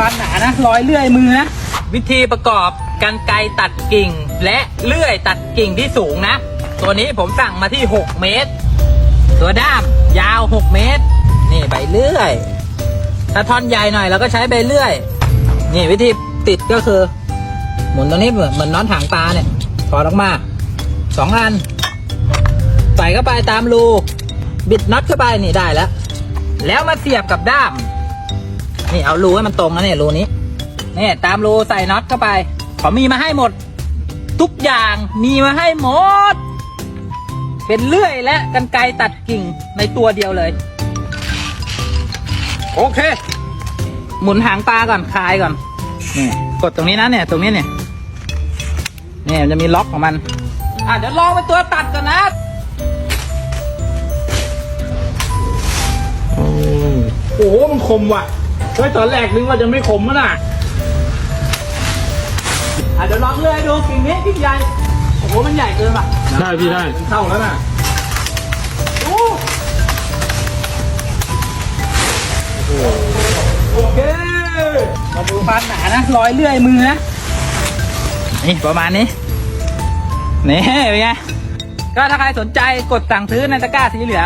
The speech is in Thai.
ปัญหานะร้อยเลื่อยมือนะวิธีประกอบกันไกตัดกิ่ง และเลื่อยตัดกิ่งที่สูงนะ ตัวนี้ผมสั่งมาที่ 6 เมตร ตัวด้ามยาว 6 เมตร นี่ใบเลื่อย ถ้าท่อนใหญ่หน่อยเราก็ใช้ใบเลื่อย นี่วิธีติดก็คือ หมุนตรงนี้เหมือนเหมือนน็อตถางปลาเนี่ยถอดออกมาสองอันใส่เข้าไปตามรูบิดน็อตเข้าไปนี่ได้แล้ว แล้วมาเสียบกับด้าม นี่เอารูให้มันตรงนะเนี่ยรูนี้นี่ตามรูใส่น็อตเข้าไปเขามีมาให้หมด ทุกอย่างมีมาให้หมด เป็นเลื่อยและกันไกรตัดกิ่งในตัวเดียวเลย โอเค หมุนหางปลาก่อนคลายก่อนนี่กดตรงนี้นะเนี่ย ตรงนี้เนี่ยเนี่ยมันจะมีล็อกของมัน อะเดี๋ยวลองเป็นตัวตัดก่อนนะโอ้โหมันคมว่ะ ฮ้ยตอนแรกนึกว่าจะไม่คมมั้น่ะอะเดี๋ยวลองเลื่อยดูกิ่งนี้กิ่งใหญ่โอ้โหมันใหญ่เกินป่ะได้พี่ได้เข้าแล้วน่ะโอเคมาดูความหนานะร้อยเลื่อยมือนะนี่ประมาณนี้นี่เป็นไงก็ถ้าใครสนใจกดสั่งซื้อในตะกร้าสีเหลือง